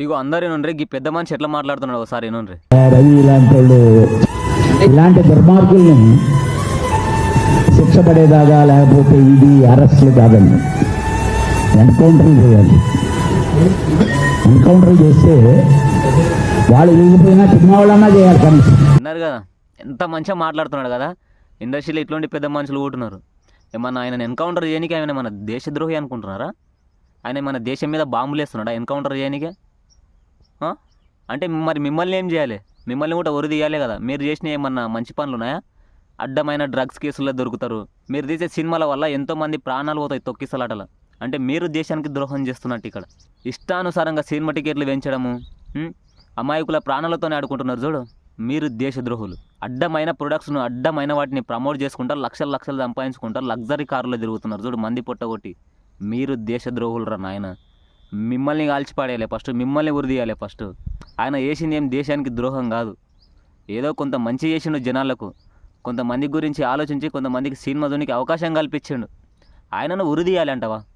ఇగో అందరు నుండ్రి ఈ పెద్ద మనిషి ఎట్లా మాట్లాడుతున్నాడు ఒకసారి నుండ్రి రవి ఇలాంటి ఇలాంటి దుర్మార్గుల్ని శిక్ష పడేదాకా లేకపోతే ఇది అరెస్టులు కాదండి. ఎన్కౌంటర్లు చేయాలి. ఎన్కౌంటర్ చేస్తే వాళ్ళు వీగిపోయినా సినిమా వాళ్ళన్నా చేయాలి కనీసం. విన్నారు కదా ఎంత మంచిగా మాట్లాడుతున్నాడు కదా. ఇండస్ట్రీలో ఇట్లాంటి పెద్ద మనుషులు కూటున్నారు ఏమన్నా ఆయన ఎన్కౌంటర్ చేయడానికి ఆయన మన దేశద్రోహి అనుకుంటున్నారా? ఆయన మన దేశం మీద బాంబులు వేస్తున్నాడా ఎన్కౌంటర్ చేయనికే? ఆ? అంటే మరి మిమ్మల్ని ఏం చేయాలి? మిమ్మల్ని కూడా ఒరి తీయాలి కదా. మీరు చేసిన ఏమన్నా మంచి పనులు ఉన్నాయా? అడ్డమైన డ్రగ్స్ కేసుల్లో దొరుకుతారు. మీరు తీసే సినిమాల వల్ల ఎంతోమంది ప్రాణాలు పోతాయి తొక్కిసలాటల. అంటే మీరు దేశానికి ద్రోహం చేస్తున్నట్టు ఇక్కడ. ఇష్టానుసారంగా సినిమా టికెట్లు పెంచడము అమాయకుల ప్రాణాలతోనే ఆడుకుంటున్నారు చూడు. మీరు దేశద్రోహులు అడ్డమైన ప్రొడక్ట్స్ను అడ్డమైన వాటిని ప్రమోట్ చేసుకుంటారు లక్షల లక్షలు సంపాదించుకుంటారు లగ్జరీ కారులో తిరుగుతున్నారు చూడు మంది పొట్టగొట్టి మీరు దేశద్రోహులు రా నాయన? మిమ్మల్ని కాల్చిపాడేయాలి ఫస్ట్ మిమ్మల్ని ఉరిదీయాలి ఫస్ట్. ఆయన చేసింది ఏం దేశానికి ద్రోహం కాదు. ఏదో కొంత మంచి చేసిండు జనాలకు. కొంతమంది గురించి ఆలోచించి కొంతమందికి సినిమా దొనికి అవకాశం కల్పించిండు. ఆయనను ఉరిదీయాలి అంటవా